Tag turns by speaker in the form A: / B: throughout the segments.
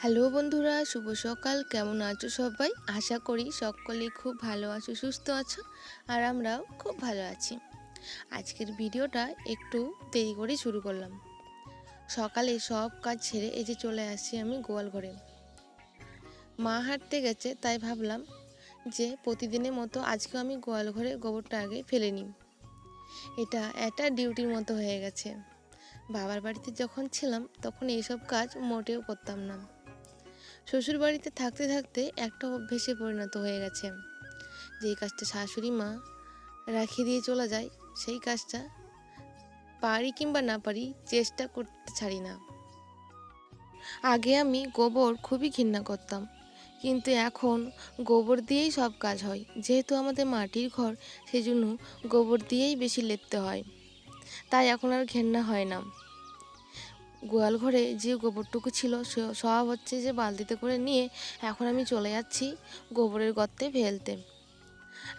A: Hello বন্ধুরা, শুভ সকাল। কেমন আছো সবাই? আশা করি সকলেই খুব ভালো আছো, সুস্থ আছো, আর আমরাও খুব ভালো আছি। আজকের ভিডিওটা একটু দেরি করে শুরু করলাম। সকালে সব কাজ ছেড়ে এই যে চলে আসছি আমি গোয়াল ঘরে। মা হাঁটতে গেছে, তাই ভাবলাম যে প্রতিদিনের মতো আজকে আমি গোয়াল ঘরে গোবরটা আগে ফেলে নিই। এটা একটা ডিউটির মতো হয়ে গেছে। বাবার বাড়িতে যখন ছিলাম, তখন এইসব কাজ মোটেও করতাম না। শ্বশুর বাড়িতে থাকতে থাকতে একটা অভ্যেসে পরিণত হয়ে গেছে। যেই কাজটা শাশুড়ি মা রাখিয়ে দিয়ে চলে যায়, সেই কাজটা পারি কিংবা না পারি চেষ্টা করতে ছাড়ি না। আগে আমি গোবর খুবই ঘৃণা করতাম, কিন্তু এখন গোবর দিয়েই সব কাজ হয়। যেহেতু আমাদের মাটির ঘর সেই জন্য গোবর দিয়েই বেশি লেপতে হয়। তাই এখন আর ঘেন্না হয় না। গোয়াল ঘরে যে গোবরটুকু ছিল সে- সব হচ্ছে যে বালতিতে করে নিয়ে এখন আমি চলে যাচ্ছি গোবরের গর্তে ফেলতে।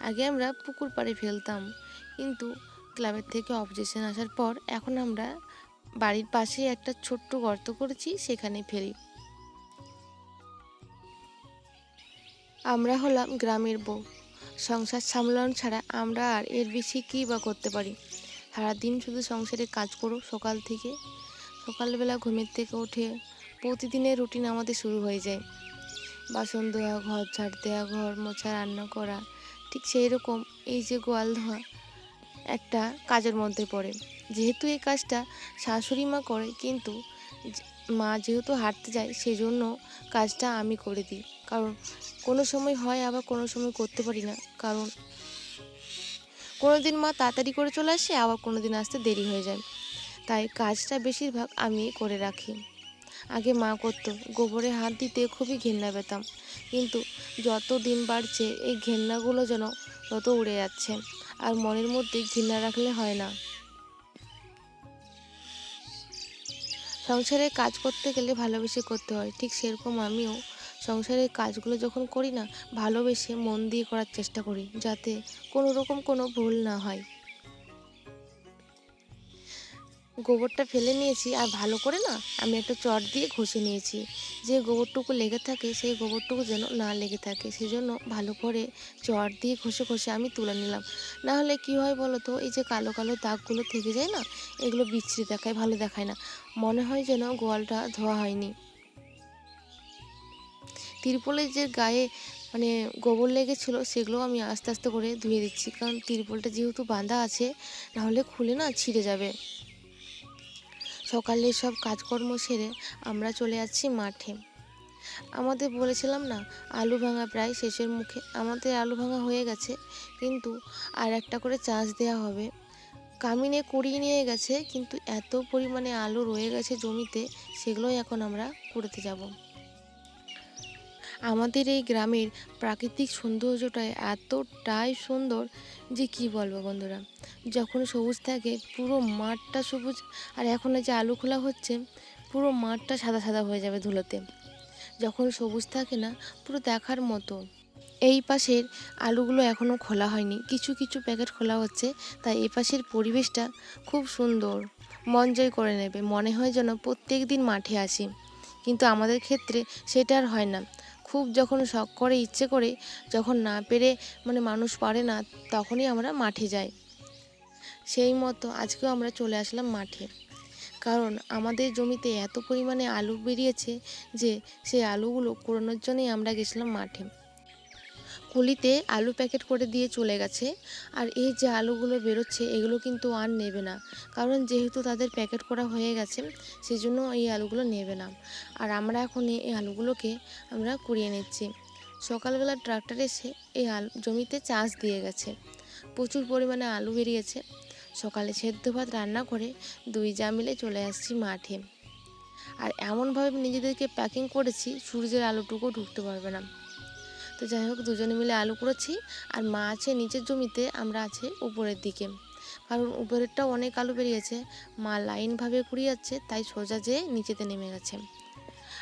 A: আগে আমরা পুকুর পাড়ে ফেলতাম, কিন্তু ক্লাবের থেকে অবজেকশন আসার পর এখন আমরা বাড়ির পাশেই একটা ছোট্ট গর্ত করেছি সেখানে ফেলি। আমরা হলাম গ্রামের বউ। সংসার সামলানো ছাড়া আমরা আর এর বেশি কী বা করতে পারি? সারাদিন শুধু সংসারে কাজ করো সকাল থেকে সকালবেলা ঘুমের থেকে উঠে প্রতিদিনের রুটিন আমাদের শুরু হয়ে যায়। বাসন ধোয়া, ঘর ঝাড় দেওয়া ঘর মোছা, রান্না করা, ঠিক সেই রকম এই যে গোয়াল ধোয়া একটা কাজের মধ্যে পড়ে। যেহেতু এই কাজটা শাশুড়ি মা করে, কিন্তু মা যেহেতু হাঁটতে যায় সেই জন্য কাজটা আমি করে দিই। কারণ কোনো সময় হয়, আবার কোনো সময় করতে পারি না। কারণ কোনো দিন মা তাড়াতাড়ি করে চলে আসে, আবার কোনো দিন আসতে দেরি হয়ে যায়। তাই কাজটা বেশিরভাগ আমি করে রাখি। আগে মা করত, গোবরে হাত দিতে খুবই ঘেন্না পেতাম। কিন্তু যত দিন বাড়ছে, এই ঘেন্নাগুলো যেন তত উড়ে যাচ্ছে। আর মনের মধ্যে ঘৃণা রাখলে হয় না। সংসারে কাজ করতে গেলে ভালোবেসে করতে হয়। ঠিক সেরকম আমিও সংসারের কাজগুলো যখন করি না, ভালোবেসে মন দিয়ে করার চেষ্টা করি, যাতে কোনো রকম কোনো ভুল না হয়। গোবরটা ফেলে নিয়েছি আর ভালো করে না আমি একটা চট দিয়ে ঘষে নিয়েছি। যে গোবরটুকু লেগে থাকে সেই গোবরটুকু যেন না লেগে থাকে সেই জন্য ভালো করে চট দিয়ে ঘষে ঘষে আমি তুলে নিলাম। না হলে কী হয় বলো তো এই যে কালো কালো দাগগুলো থেকে যায় না, এগুলো বিচ্ছিরি দেখায়, ভালো দেখায় না। মনে হয় যেন গোয়ালটা ধোয়া হয়নি। তিরপলের যে গায়ে মানে গোবর লেগেছিলো সেগুলো আমি আস্তে আস্তে করে ধুয়ে দিচ্ছি। কারণ তিরপলটা যেহেতু বাঁধা আছে নাহলে খুলে না ছিঁড়ে যাবে। সকালে সব কাজকর্ম সেরে আমরা চলে যাচ্ছি মাঠে। আমাদের বলেছিলাম না, আলু ভাঙা প্রায় শেষের মুখে। আমাদের আলু ভাঙা হয়ে গেছে, কিন্তু আর একটা করে চাষ দেওয়া হবে। কামিনে কুড়িয়ে নিয়ে গেছে, কিন্তু এত পরিমাণে আলু রয়ে গেছে জমিতে, সেগুলোই এখন আমরা কুড়াতে যাব। আমাদের এই গ্রামের প্রাকৃতিক সৌন্দর্যটা এতটাই সুন্দর যে কি বলব বন্ধুরা? যখন সবুজ থাকে, পুরো মাঠটা সবুজ, আর এখন যে আলু খোলা হচ্ছে, পুরো মাঠটা সাদা সাদা হয়ে যাবে ধুলোতে। যখন সবুজ থাকে না, পুরো দেখার মতো। এই পাশের আলুগুলো এখনও খোলা হয়নি। কিছু কিছু প্যাকেট খোলা হচ্ছে, তাই এই পাশের পরিবেশটা খুব সুন্দর। মন জয় করে নেবে। মনে হয় যেন প্রত্যেক দিন মাঠে আসি। কিন্তু আমাদের ক্ষেত্রে সেটা আর হয় না। খুব যখন শখ করে, ইচ্ছে করে, যখন না পেরে মানে মানুষ পারে না, তখনই আমরা মাঠে যাই। সেই মতো আজকেও আমরা চলে আসলাম মাঠে। কারণ আমাদের জমিতে এত পরিমাণে আলু বেরিয়েছে যে, সেই আলুগুলো কুড়োনোর জন্যই আমরা গেছিলাম মাঠে। কুলিতে আলু প্যাকেট করে দিয়ে চলে গেছে। আর এই যে আলুগুলো বেরোচ্ছে, এগুলো কিন্তু আর নেবে না। কারণ যেহেতু তাদের প্যাকেট করা হয়ে গেছে সেই জন্য এই আলুগুলো নেবে না। আর আমরা এখন এই আলুগুলোকে আমরা কুড়িয়ে নিচ্ছি। সকালবেলা ট্রাক্টর এসে এই আলু, জমিতে চাষ দিয়ে গেছে। প্রচুর পরিমাণে আলু বেরিয়েছে। সকালে সেদ্ধ ভাত রান্না করে দুই যা মিলে চলে আসছি মাঠে। আর এমনভাবে নিজেদেরকে প্যাকিং করেছি, সূর্যের আলোটুকু ঢুকতে পারবে না। তো যাই হোক, দুজনে মিলে আলু করেছি আর মা আছে নিচের জমিতে, আমরা আছে উপরের দিকে। কারণ উপরেরটাও অনেক আলু বেরিয়েছে। মা লাইনভাবে কুড়িয়ে যাচ্ছে তাই সোজা যেয়ে নিচেতে নেমে গেছে।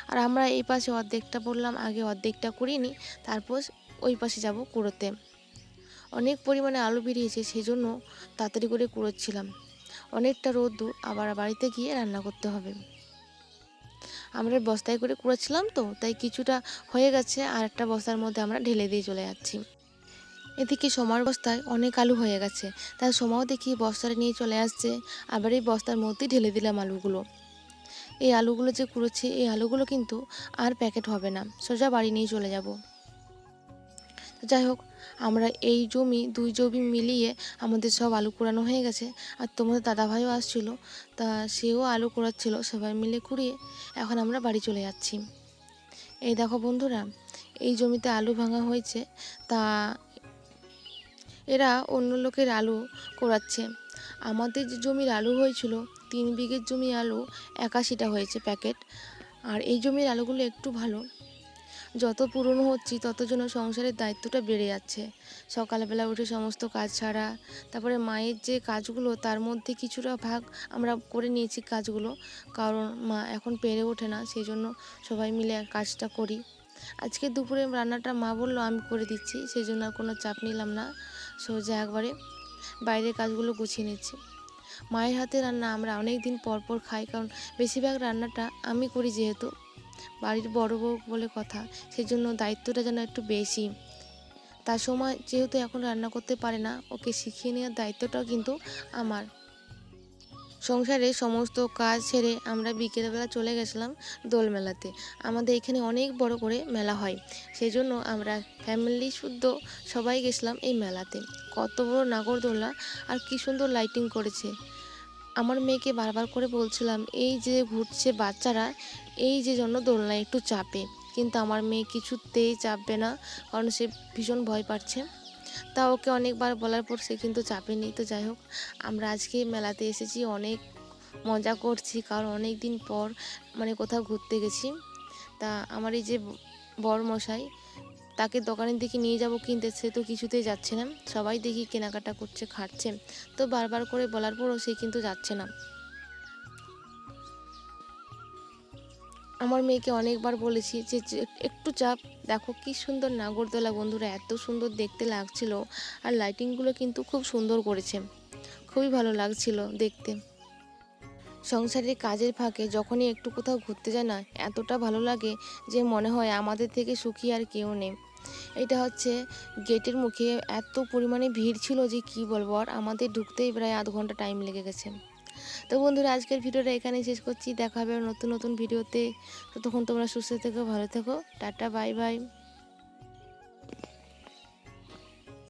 A: আর আমরা এই পাশে অর্ধেকটা বললাম, আগে অর্ধেকটা কুড়িয়ে নিই তারপর ওই পাশে যাব কুড়োতে। অনেক পরিমাণে আলু বেরিয়েছে সেই জন্য তাড়াতাড়ি করে কুড়োচ্ছিলাম। অনেকটা রোদ্দুর, আবার বাড়িতে গিয়ে রান্না করতে হবে। আমরা বস্তায় করে কুড়াচ্ছিলাম তো, তাই কিছুটা হয়ে গেছে, আর একটা বস্তার মধ্যে আমরা ঢেলে দিয়ে চলে যাচ্ছি। এদিকে সোমার বস্তায় অনেক আলু হয়ে গেছে, তাই সোমাও দেখি বস্তাটা নিয়ে চলে আসছে, আবার এই বস্তার মধ্যে ঢেলে দিলাম আলুগুলো। এই আলুগুলো যে কুড়োচ্ছি এই আলুগুলো কিন্তু আর প্যাকেট হবে না, সোজা বাড়ি নিয়ে চলে যাব। যাই হোক, আমরা এই জমি, দুই জমি মিলিয়ে আমাদের সব আলু কুড়ানো হয়ে গেছে। আর তোমাদের দাদাভাইও আসছিল, তা সেও আলু কুড়াচ্ছিল, সবাই মিলে কুড়িয়ে এখন আমরা বাড়ি চলে যাচ্ছি। এই দেখো বন্ধুরা, এই জমিতে আলু ভাঙা হয়েছে, তা এরা অন্য লোকের আলু কোড়াচ্ছে। আমাদের যে জমির আলু হয়েছিল, তিন বিঘের জমি আলু একাশিটা হয়েছে প্যাকেট। আর এই জমির আলুগুলো একটু ভালো যত পুরনো হচ্ছি, তত যেন সংসারের দায়িত্বটা বেড়ে যাচ্ছে। সকালবেলা উঠে সমস্ত কাজ ছাড়া তারপরে মায়ের যে কাজগুলো, তার মধ্যে কিছুটা ভাগ আমরা করে নিয়েছি কাজগুলো। কারণ মা এখন পেরে ওঠে না, সেই জন্য সবাই মিলে কাজটা করি। আজকে দুপুরে রান্নাটা মা বলল, আমি করে দিচ্ছি। সেই জন্য আর কোনো চাপ নিলাম না। সোজা একবারে বাইরের কাজগুলো গুছিয়ে নিচ্ছি। মায়ের হাতে রান্না আমরা অনেক দিন পর পর খাই, কারণ বেশিরভাগ রান্নাটা আমি করি যেহেতু। বাড়ির বড় বউ বলে কথা সেই জন্য দায়িত্বটা যেন একটু বেশি। তার সময় যেহেতু এখন রান্না করতে পারে না, ওকে শিখিয়ে নেওয়ার দায়িত্বটাও কিন্তু আমার। সংসারে সমস্ত কাজ ছেড়ে আমরা বিকেলবেলা চলে গেছিলাম দোল মেলাতে আমাদের এখানে অনেক বড় করে মেলা হয় সেই জন্য আমরা ফ্যামিলি শুদ্ধ সবাই গেছিলাম এই মেলাতে। কত বড় নাগরদোলনা, আর কি সুন্দর লাইটিং করেছে। আমার মেয়েকে বারবার করে বলছিলাম, এই যে ঘুরছে বাচ্চারা, এই যে জন্য দোলনায় একটু চাপে। কিন্তু আমার মেয়ে কিছুতেই চাপবে না, কারণ সে ভীষণ ভয় পাচ্ছে। তা ওকে অনেকবার বলার পর সে কিন্তু চাপেনি তো যাই হোক, আমরা আজকে মেলাতে এসেছি, অনেক মজা করছি, কারণ অনেক দিন পর মানে কোথাও ঘুরতে গেছি। তা আমার এই যে বর মশাই তাকে দোকানের দিকে নিয়ে যাব কিনতে সে তো কিছুতেই যাচ্ছে না। সবাই দেখি কেনাকাটা করছে, খাটছে। তো বারবার করে বলার পরও সে কিন্তু যাচ্ছে না। আমার মেয়েকে অনেকবার বলেছি যে একটু চাপ, দেখো কি সুন্দর নাগরদোলা বন্ধুরা, এত সুন্দর দেখতে লাগছিল। আর লাইটিংগুলো কিন্তু খুব সুন্দর করেছে। খুবই ভালো লাগছিল দেখতে। সংসারের কাজের ফাঁকে যখনই একটু কোথাও ঘুরতে যায় না, এতটা ভালো লাগে যে মনে হয় আমাদের থেকে সুখী আর কেউ নেই। এটা হচ্ছে গেটের মুখে এত পরিমাণে ভিড় ছিল যে কি বলব, আর আমাদের ঢুকতেই প্রায় আধ ঘণ্টা টাইম লেগে গেছে। তো বন্ধুরা, আজকের ভিডিওটা এখানেই শেষ করছি। দেখা হবে নতুন নতুন ভিডিওতে। তো তখন তোমরা সুস্থ থেকো, ভালো থেকো। Tata bye bye